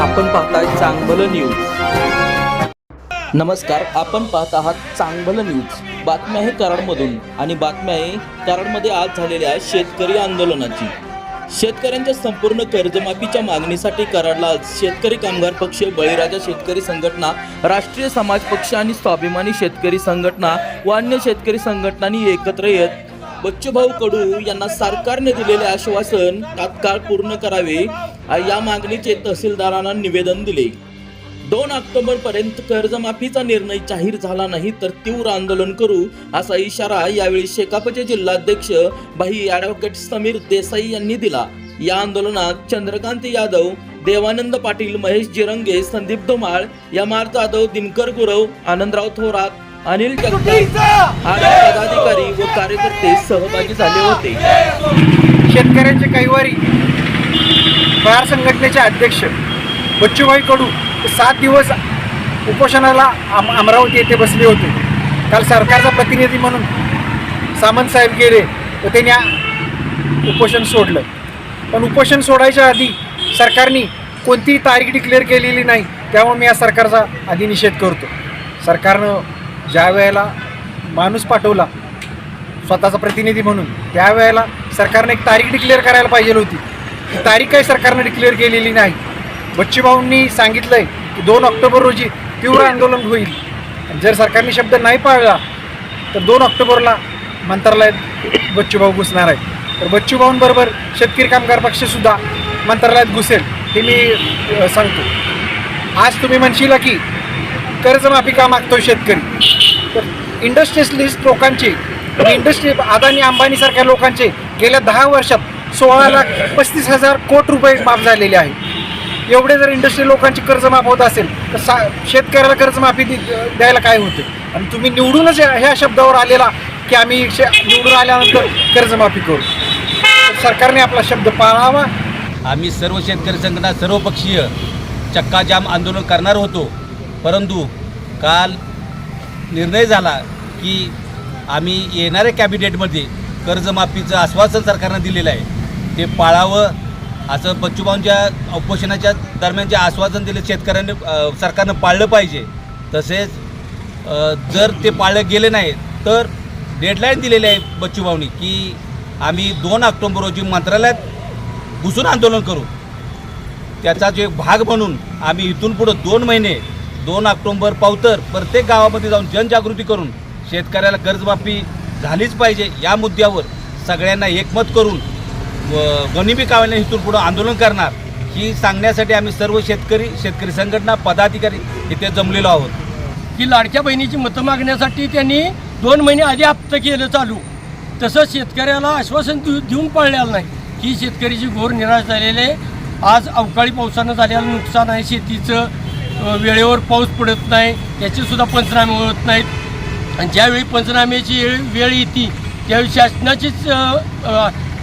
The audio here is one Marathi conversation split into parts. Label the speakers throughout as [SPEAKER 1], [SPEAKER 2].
[SPEAKER 1] आपण पाहताय चांगलं न्यूज नमस्कार आपण पाहत आहात चांगलं न्यूज बातम्या आहे कराडमधून आणि बातम्या आहे कराडमध्ये आज झालेल्या शेतकरी आंदोलनाची. शेतकऱ्यांच्या संपूर्ण कर्जमाफीच्या मागणीसाठी कराडला आज शेतकरी कामगार पक्ष बळीराजा शेतकरी संघटना राष्ट्रीय समाज पक्ष आणि स्वाभिमानी शेतकरी संघटना व अन्य शेतकरी संघटनांनी एकत्र येत बच्चूभाऊ कडू यांना सरकारने दिलेले आश्वासन तात्काळ पूर्ण करावे. या मागणीचे तहसीलदारांना निवेदन दिले. दोन ऑक्टोबर पर्यंत कर्जमाफीचा निर्णय जाहीर झाला नाही तर तीव्र आंदोलन करू असा इशारा यावेळी शेकापचे जिल्हाध्यक्ष भाई ॲडव्होकेट समीर देसाई यांनी दिला. या आंदोलनात चंद्रकांत यादव देवानंद पाटील महेश जिरंगे संदीप धुमाळ यमार जाधव दिनकर गुरव आनंदराव थोरात अनिल पदाधिकारी व कार्यकर्ते सहभागी झाले होते.
[SPEAKER 2] शेतकऱ्यांचे कैवारी बार संघटनेचे अध्यक्ष बच्चूभाई कडू सात दिवस उपोषणाला अम अमरावती येथे बसले होते. काल सरकारचा प्रतिनिधी म्हणून सामंत साहेब गेले व त्यांनी उपोषण सोडलं. पण उपोषण सोडायच्या आधी सरकारने कोणतीही तारीख डिक्लेअर केलेली नाही त्यामुळे मी या सरकारचा आधी निषेध करतो. सरकारनं ज्या वेळेला माणूस पाठवला स्वतःचा प्रतिनिधी म्हणून त्यावेळेला सरकारने एक तारीख डिक्लेअर करायला पाहिजे होती. तारीख काही सरकारनं डिक्लेअर केलेली नाही. बच्चूभाऊंनी सांगितलंय की दोन ऑक्टोबर रोजी तीव्र आंदोलन होईल. जर सरकारने शब्द नाही पाळला तर दोन ऑक्टोबरला मंत्रालयात बच्चूभाऊ घुसणार आहे. तर बच्चूभाऊंबरोबर शेतकरी कामगार पक्षसुद्धा मंत्रालयात घुसेल हे मी सांगतो. आज तुम्ही म्हणशील की कर्जमाफी का मागतो शेतकरी? तर इंडस्ट्रियलिस्ट लोकांचे इंडस्ट्री अदानी अंबानीसारख्या लोकांचे गेल्या दहा वर्षात सोळा लाख पस्तीस हजार कोट रुपये माफ झालेले आहे. एवढे जर इंडस्ट्री लोकांची कर्ज माफ होत असेल तर सा शेतकऱ्याला कर्जमाफी दि द्यायला काय होते? आणि तुम्ही निवडूनच या- ह्या शब्दावर आलेला की आम्ही शे निवडून आल्यानंतर कर्जमाफी करू. तर सरकारने आपला शब्द पाळावा.
[SPEAKER 3] आम्ही सर्व शेतकरी संघटना सर्वपक्षीय चक्काजाम आंदोलन करणार होतो. परंतु काल निर्णय झाला की आम्ही येणाऱ्या कॅबिनेटमध्ये कर्जमाफीचं आश्वासन सरकारनं दिलेलं आहे. ते पाळावं असं बच्चूभाऊंच्या उपोषणाच्या दरम्यान जे आश्वासन दिले शेतकऱ्यांनी सरकारनं पाळलं पाहिजे. तसेच जर ते पाळलं गेले नाही तर डेडलाईन दिलेली आहे बच्चूभाऊनी की आम्ही दोन ऑक्टोंबर रोजी मंत्रालयात घुसून आंदोलन करू. त्याचा जो एक भाग म्हणून आम्ही इथून पुढं दोन महिने दोन ऑक्टोंबर पावतर प्रत्येक गावामध्ये जाऊन जनजागृती करून शेतकऱ्याला कर्जमाफी झालीच पाहिजे या मुद्द्यावर सगळ्यांना एकमत करून व गनिमी इथून पुढं आंदोलन करणार ही सांगण्यासाठी आम्ही सर्व शेतकरी शेतकरी संघटना पदाधिकारी इथे जमलेलो आहोत.
[SPEAKER 4] की लाडक्या बहिणीची मतं मागण्यासाठी त्यांनी दोन महिने आधी हप्तं केलं चालू. तसं शेतकऱ्याला आश्वासन देऊ देऊन पाळलेलं नाही. ही शेतकऱ्याची घोर निराश झालेले आज अवकाळी पावसानं झालेलं नुकसान आहे. शेतीचं वेळेवर पाऊस पडत नाही. त्याचेसुद्धा पंचनामे होत नाहीत. आणि ज्यावेळी पंचनाम्याची वेळ येते त्यावेळी शासनाचीच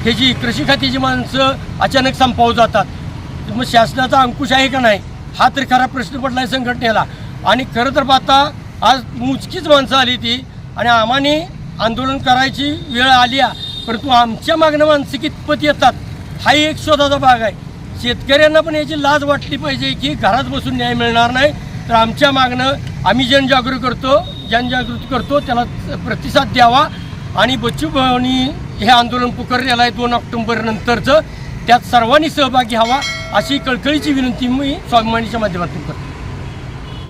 [SPEAKER 4] हे जी कृषी खात्याची माणसं अचानक संपावून जातात मग शासनाचा अंकुश आहे का नाही? हा तर खरा प्रश्न पडला आहे संघटनेला. आणि खरं तर पाहता आज मोजकीच माणसं आली ती आणि आम्हाने आंदोलन करायची वेळ आली आहे. परंतु आमच्या मागण्या माणसं कितपत येतात. हाही एक शोधाचा भाग आहे. शेतकऱ्यांना पण याची लाज वाटली पाहिजे की घरात बसून न्याय मिळणार नाही. तर आमच्या मागणं आम्ही जनजागृत करतो जनजागृत करतो. त्याला प्रतिसाद द्यावा. आणि बच्चू भावनी हे आंदोलन पुकारलेलं आहे दोन ऑक्टोंबर नंतरचं. त्यात सर्वांनी सहभागी व्हावा अशी कळकळीची विनंती मी स्वाभिमानीच्या माध्यमातून करतो.